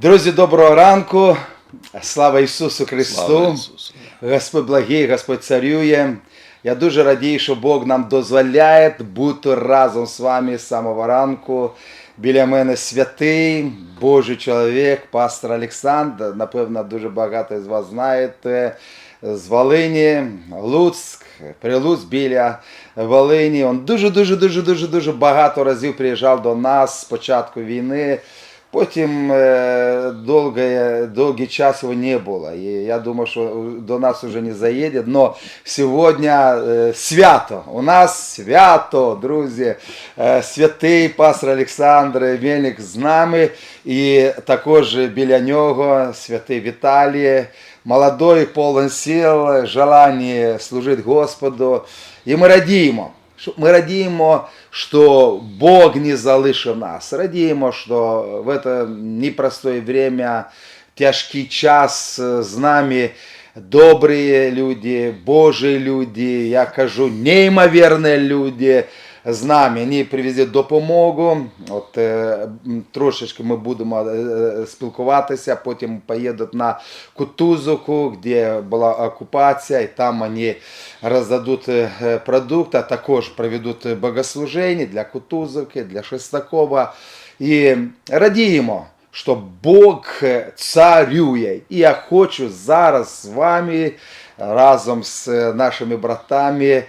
Друзі, доброго ранку. Слава Ісусу Христу. Слава Ісусу. Господь благий, Господь царює. Я дуже радію, що Бог нам дозволяє бути разом з вами з самого ранку. Біля мене святий Божий чоловік, пастор Олександр. Напевно, дуже багато з вас знаєте. З Волині, Луцьк, Прилуцьк біля Волині. Він дуже, дуже, дуже, дуже, дуже багато разів приїжджав до нас з початку війни. Потім е, довгий, довгий час його не було. І я думаю, що до нас вже не заїде. Но сьогодні е, свято. У нас свято, друзі. Е, святий пастор Олександр Мельник з нами. І також біля нього святий Віталій. Молодой, повен сил, желання служити Господу. І ми радіємо. Ми радіємо, що Бог не залишив нас. Радіємо, що в це непростое время, тяжкий час з нами добрі люди, Божі люди, я кажу, неймовірні люди з нами. Вони привезуть допомогу. От е, м, трошечки ми будемо е, е, спілкуватися, потім поїдуть на Кутузовку, де була окупація, і там вони роздадуть е, продукти, а також проведуть богослуження для Кутузовки, для Шестакова. І радіємо, що Бог царює. І я хочу зараз з вами разом з нашими братами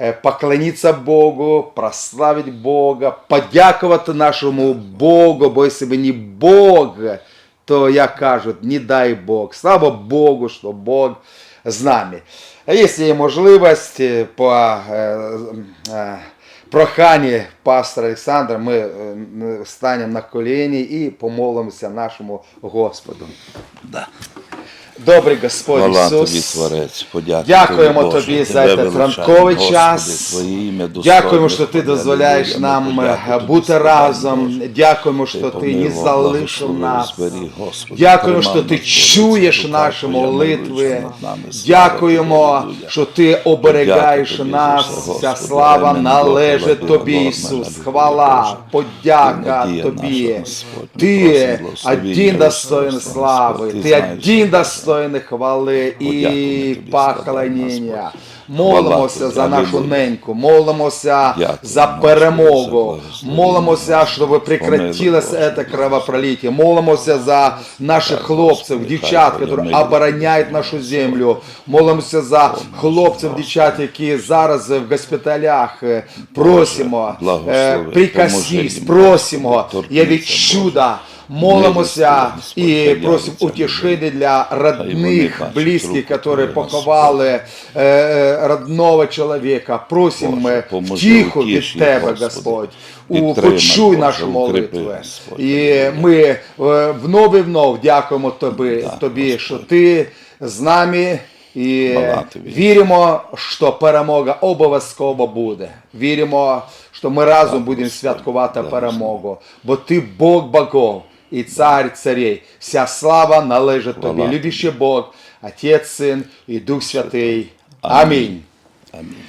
е, поклонитися Богу, прославити Бога, подякувати нашому Богу, бо якщо б не Бог, то як кажуть, не дай Бог. Слава Богу, що Бог з нами. Якщо є можливість е, по е, проханні пастора Олександра, ми станемо на коліні і помолимося нашому Господу. Да. Добрий Господь Хвала тобі, Ісус. Творець, подяки Дякуємо тобі, Боже, тобі за цей ранковий час. Ім'я Дякуємо, що ти дозволяєш нам е, тобі, бути разом. Дякуємо, що ти не залишив нас. Дякуємо, що ти чуєш наші молитви. Дякуємо, що ти оберегаєш нас. Вся слава належить тобі, Ісус. Хвала, подяка тобі. Ти один достоин слави, Ти один що достоин хвали і поклоніння. Молимося за нашу неньку, молимося за перемогу, молимося, щоб прекратилось це кровопролиття. Молимося за наших хлопців, дівчат, які обороняють нашу землю. Молимося за хлопців, дівчат, які зараз в госпіталях. Е, Просимо, е, їм, просимо. Я від чуда. Молимося і просимо утішити для родних, близьких, які поховали е, е, родного чоловіка. Просимо втіху від Тебе, Господь. У, почуй нашу молитву. І ми е, внов і внов дякуємо Тобі, тобі що Ти з нами. І віримо, що перемога обов'язково буде. Віримо, що ми разом будемо святкувати перемогу, бо Ти Бог богов і цар царей. Вся слава належить Хвала Тобі. Любящий Бог, Отець, Син і Дух Святий. Амінь. Амінь.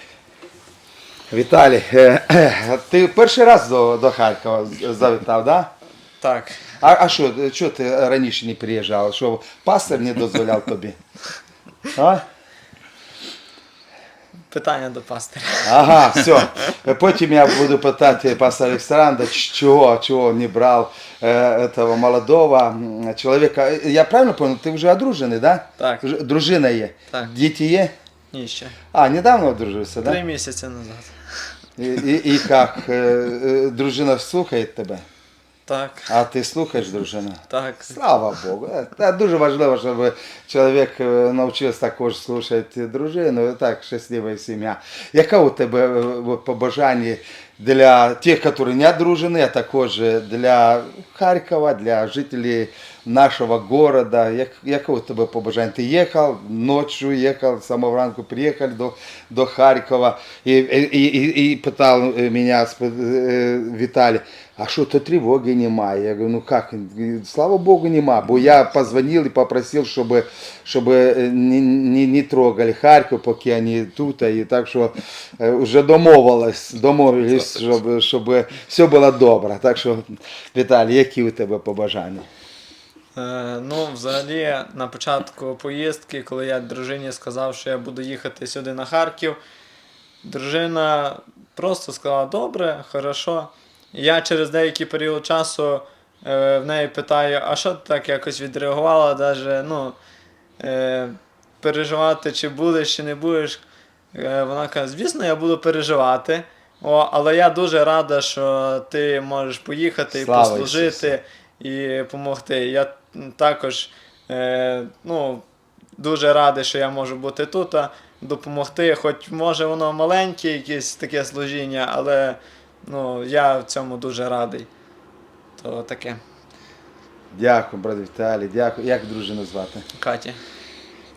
Віталій, е, е, ти перший раз до, до Харкова завітав, да? Так. А, а що, що ти раніше не приїжджав? Що пастор не дозволяв тобі? А? Питання до пастиря. Ага, все. Потім я буду питати пастора Александра, чого, чого не брав э, этого молодого м, чоловіка. Я правильно понял, ти вже одружений, да? Так. Ж- Дружина є? Так. Діти є? Ні, ще. А, недавно одружився, Три да? місяці назад. І, і, і як, е, е, дружина слухає тебе? Так. А ти слухаєш дружину? Так. Слава Богу. Це дуже важливо, щоб чоловік е, навчився також слухати дружину. Так, щаслива сім'я. Яка у тебе е, побажання для тих, які не одружені, а також для Харкова, для жителів нашого города? Як, яке у тебе побажання? Ти їхав ночі, їхав, з самого ранку приїхав до, до Харкова і, і, і, і питав мене е, Віталій, а що то тривоги немає? Я говорю, ну как, слава Богу, нема. Бо я позвонил и попросил, чтобы, чтобы э, не, не, не трогали Харьков, поки они тут. І так що е, вже домовились, домовились, щоб, щоб все було добре. Так що, Віталій, які у тебе побажання? Е, ну, взагалі, на початку поїздки, коли я дружині сказав, що я буду їхати сюди на Харків, дружина просто сказала: добре, хорошо. Я через деякий період часу е, в неї питаю, а що ти так якось відреагувала, даже, ну, е, переживати, чи будеш, чи не будеш. Вона каже, звісно, я буду переживати. О, але я дуже рада, що ти можеш поїхати і послужити і допомогти. Я також е, ну, дуже радий, що я можу бути тут, а допомогти. Хоч може воно маленьке, якесь таке служіння, але ну, я в цьому дуже радий. То таке. Дякую, брат Віталій, дякую. Як дружину звати? Катя.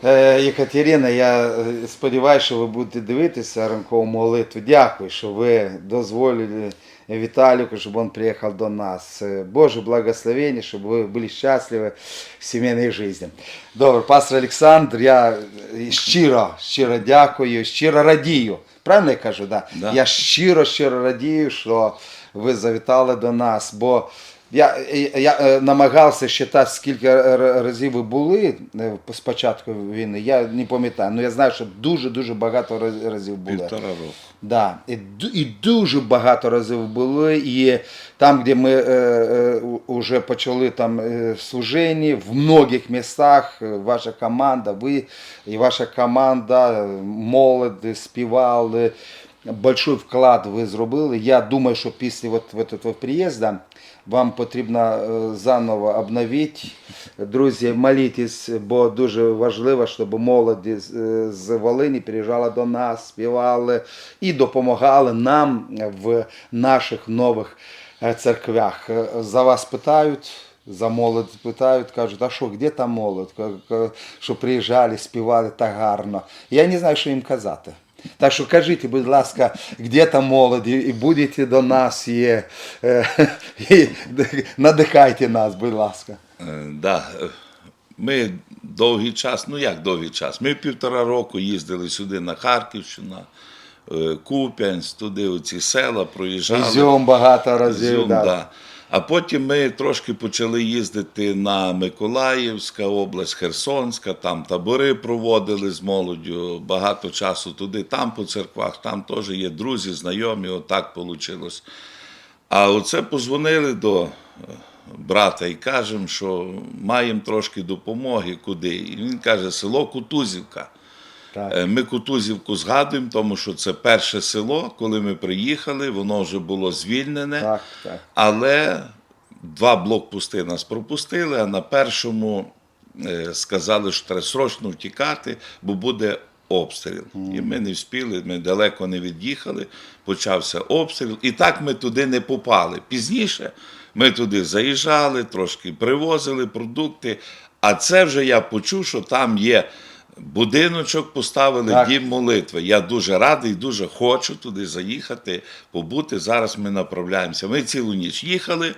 Е, Єкатерина, я е, сподіваюся, що ви будете дивитися ранкову молитву. Дякую, що ви дозволили Віталіку, щоб він приїхав до нас. Е, Боже благословення, щоб ви були щасливі в сімейній житті. Добре, пастор Олександр, я щиро, щиро дякую, щиро радію. Правильно я кажу? Да? Да. Я щиро, щиро радію, що ви завітали до нас, бо я, я е, намагався считати, скільки разів ви були е, з початку війни. Я не пам'ятаю, але я знаю, що дуже-дуже багато разів були. Півтора року. Да, і, і дуже багато разів були. І там, де ми е, е, вже почали там е, служення, в многих містах е, ваша команда, ви і ваша команда, е, молодь співали. Большой вклад ви зробили. Я думаю, що після от, от этого приїзду вам потрібно е, заново обновити. Друзі, молітесь, бо дуже важливо, щоб молоді з- е, Волині приїжджала до нас, співали і допомагали нам в наших нових е, церквях. За вас питають. За молодь питають, кажуть, а що, де там молодь? Що приїжджали, співали так гарно. Я не знаю, що їм казати. Так що кажіть, будь ласка, де там молоді, і будете до нас, і, е, і надихайте нас, будь ласка. Е, Да. Ми довгий час, ну як довгий час? Ми півтора року їздили сюди на Харківщину, е, Куп'янськ, туди оці села проїжджали. Ізюм багато разів. Ізюм, да. да. А потім ми трошки почали їздити на Миколаївська область, Херсонська, там табори проводили з молоддю, багато часу туди, там по церквах, там теж є друзі, знайомі, отак вийшло. А оце позвонили до е, брата і кажемо, що маємо трошки допомоги, куди. І він каже, село Кутузівка. Так. Е, Ми Кутузівку згадуємо, тому що це перше село, коли ми приїхали, воно вже було звільнене. Так, так. Але два блокпости нас пропустили, а на першому е, сказали, що треба срочно втікати, бо буде обстріл. І ми не вспіли, ми далеко не від'їхали, почався обстріл. І так ми туди не попали. Пізніше ми туди заїжджали, трошки привозили продукти. А це вже я почув, що там є. Будиночок поставили Так. дім молитви. Я дуже радий, дуже хочу туди заїхати, побути. Зараз ми направляємося. Ми цілу ніч їхали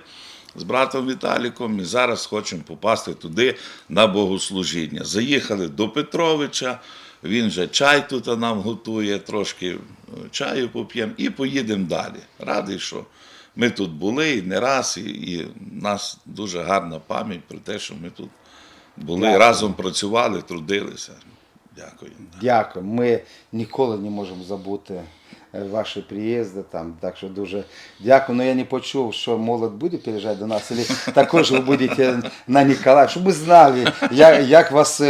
з братом Віталіком і зараз хочемо попасти туди на богослужіння. Заїхали до Петровича, він вже чай тут нам готує, трошки е, чаю поп'ємо і поїдемо далі. Радий, що ми тут були і не раз, і, і в нас дуже гарна пам'ять про те, що ми тут були, Дякую. разом працювали, трудилися. Дякую. Дякую. Ми ніколи не можемо забути е, ваші приїзди там. Так що дуже дякую. Ну я не почув, що молодь буде приїжджати до нас, або також ви будете на Ніколаїв, щоб ми знали, як, як вас.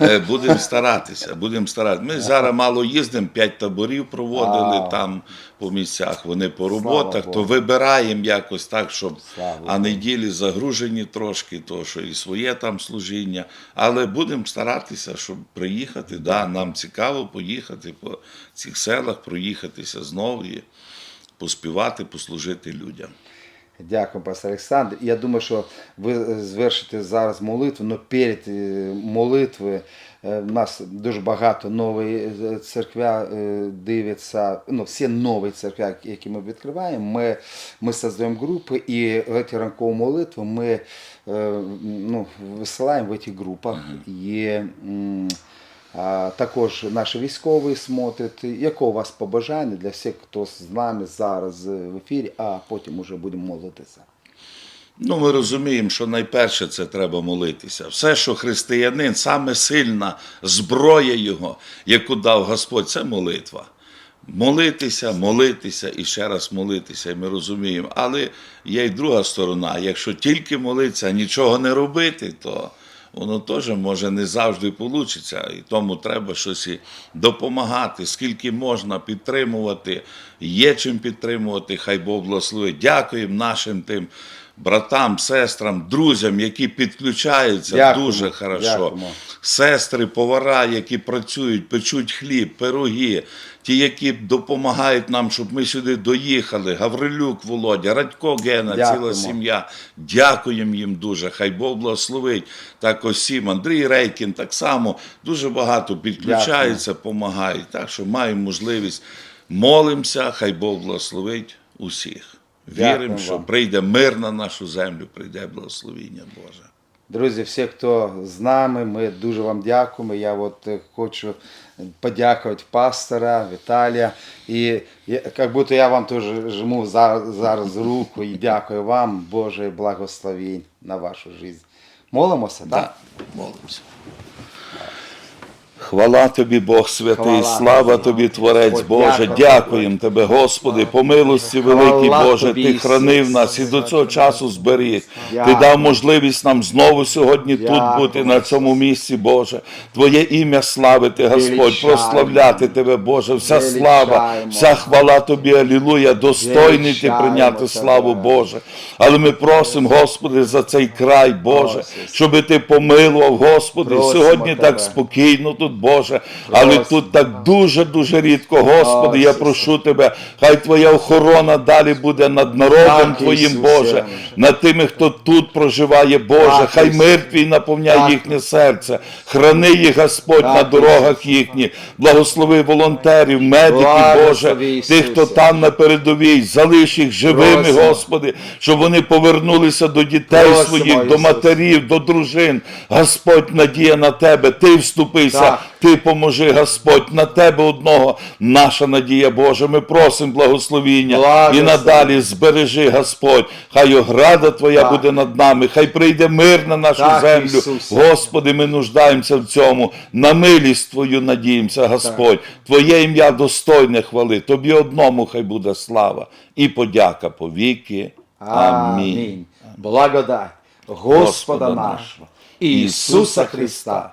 Е, Будемо старатися, будемо старатися. Ми зараз мало їздимо, п'ять таборів проводили там по місцях, вони по роботах, то вибираємо якось так, щоб а неділі загружені трошки, то що і своє там служіння. Але будемо старатися, щоб приїхати. Да, нам цікаво поїхати по цих селах, проїхатися знову і поспівати, послужити людям. Дякую, пастор Олександр. Я думаю, що ви е, звершите зараз молитву, але перед е, молитвою е, в нас дуже багато нової е, церквя е, дивиться, ну, всі нові церкви, які ми відкриваємо, ми, ми створюємо групи і ці ранкові молитви ми е, ну, висилаємо в цих групах. А, також наші військові смотрять. Яке у вас побажання для всіх, хто з нами зараз в ефірі, а потім уже будемо молитися. Ну, ми розуміємо, що найперше це треба молитися. Все, що християнин, саме сильна зброя його, яку дав Господь, це молитва. Молитися, молитися і ще раз молитися, і ми розуміємо. Але є й друга сторона. Якщо тільки молитися, а нічого не робити, то воно теж може не завжди вийде. І тому треба щось і допомагати, скільки можна підтримувати, є чим підтримувати, хай Бог благословить. Дякуємо нашим тим братам, сестрам, друзям, які підключаються Дякую. дуже хорошо. дякуємо. Сестри, повара, які працюють, печуть хліб, пироги, ті, які допомагають нам, щоб ми сюди доїхали. Гаврилюк Володя, Радько Гена, ціла сім'я. Дякуємо їм дуже. Хай Бог благословить. Так усім. Андрій Рейкін так само дуже багато підключаються, допомагають. Так що маємо можливість. Молимося, хай Бог благословить усіх. Віримо, що прийде мир на нашу землю, прийде благословіння Боже. Друзі, всі, хто з нами, ми дуже вам дякуємо. Я от е, хочу подякувати пастора Віталія. І як будто я вам теж жму зараз, руку і дякую вам, Боже, благословінь на вашу життя. Молимося, так? Так, молимося. Хвала тобі, Бог святий, Хвала слава тобі. Творець Боже. Дякуємо тебе, Господи, по милості великій Боже. Ти хранив нас і до цього часу зберіг. Ти дав можливість нам знову сьогодні тут бути на цьому місці, Боже. Твоє ім'я славити, Господь, прославляти тебе, Боже. Вся слава, вся хвала тобі, алілуя. Достойний ти прийняти славу, Боже. Але ми просимо, Господи, за цей край, Боже, щоб ти помилував, Господи. Сьогодні так спокійно тут, Боже, але Просимо. тут так дуже-дуже рідко, Господи, я прошу Тебе, хай Твоя охорона далі буде над народом Твоїм, Боже, над тими, хто тут проживає, Боже, хай мир Твій наповняє їхнє серце, храни їх, Господь, на дорогах їхніх, благослови волонтерів, медиків, Боже, тих, хто там на передовій, залиш їх живими, Господи, щоб вони повернулися до дітей своїх, до матерів, до дружин. Господь, надія на Тебе, Ти вступися. Ти поможи, Господь, на Тебе одного, наша надія Божа. Ми просимо благословіння Благослови. і надалі збережи, Господь. Хай ограда Твоя Так. буде над нами, хай прийде мир на нашу Так, землю. Ісусе. Господи, ми нуждаємося в цьому. На милість Твою надіємося, Господь. Твоє ім'я достойне хвали. Тобі одному хай буде слава і подяка по віки. Амінь. Амінь. Благодать Господа нашого, Ісуса Христа,